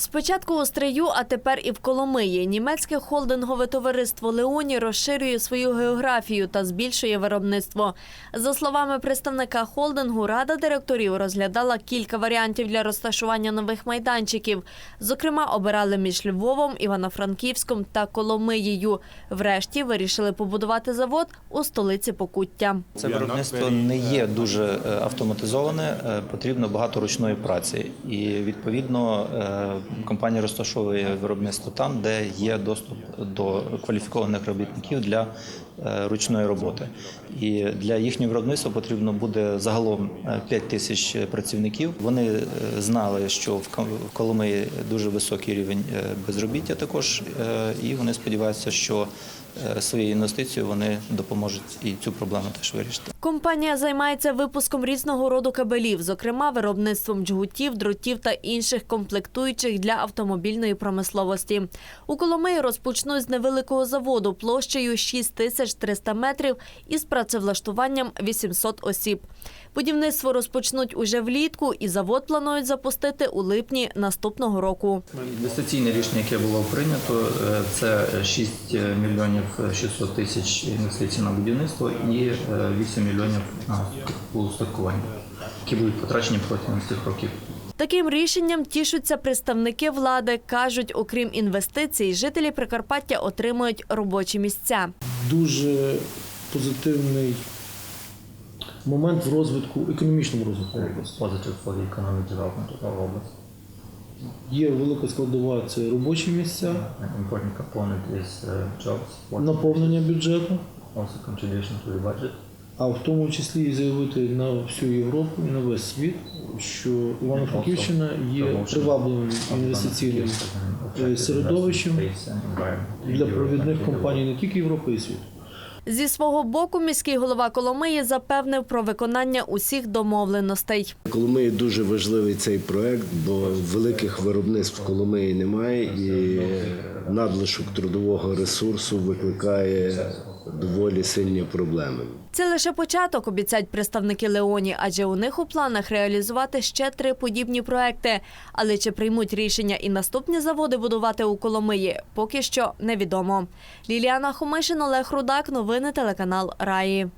Спочатку у Стрию, а тепер і в Коломиї. Німецьке холдингове товариство Леоні розширює свою географію та збільшує виробництво. За словами представника холдингу, рада директорів розглядала кілька варіантів для розташування нових майданчиків. Зокрема, обирали між Львовом, Івано-Франківськом та Коломиєю. Врешті вирішили побудувати завод у столиці Покуття. Це виробництво не є дуже е, автоматизоване, е, потрібно багато ручної праці. І відповідно е, компанія розташовує виробництво там, де є доступ до кваліфікованих робітників для е, ручної роботи. І для їхнього виробництва потрібно буде загалом 5 тисяч працівників. Вони е, знали, що в Коломиї дуже високий рівень е, безробіття також, е, і вони сподіваються, що е, своєю інвестицією вони допоможуть і цю проблему теж вирішити. Компанія займається випуском різного роду кабелів, зокрема виробництвом джгутів, дротів та інших комплектуючих для автомобільної промисловості. У Коломиї розпочнуть з невеликого заводу площею 6300 метрів із працевлаштуванням 800 осіб. Будівництво розпочнуть уже влітку, і завод планують запустити у липні наступного року. Інвестиційне рішення, яке було прийнято, е, це 6 мільйонів 600 тисяч інвестицій на будівництво і е, 8 мільйонів на устаткування, які будуть потрачені протягом цих років. Таким рішенням тішуться представники влади. кажуть, окрім інвестицій, жителі Прикарпаття отримують робочі місця. дуже позитивний момент в розвитку, економічному розвитку області. Positive for the economic development of our область. Є велика складова це робочі місця, An important component is uh, jobs, наповнення бюджету, also contribution to the budget. а в тому числі і заявити на всю Європу і на весь світ, що Івано-Франківщина є привабливим інвестиційним е, середовищем для провідних компаній не тільки Європи і світу. Зі свого боку, міський голова Коломиї запевнив про виконання усіх домовленостей. Коломиї дуже важливий цей проект, бо великих виробництв в Коломиї немає, і надлишок трудового ресурсу викликає доволі сильні проблеми. Це лише початок, обіцяють представники Леоні, адже у них у планах реалізувати ще три подібні проекти. Але чи приймуть рішення і наступні заводи будувати у Коломиї, поки що невідомо. Ліліана Хомишин, Олег Рудак, новини телеканал Раї.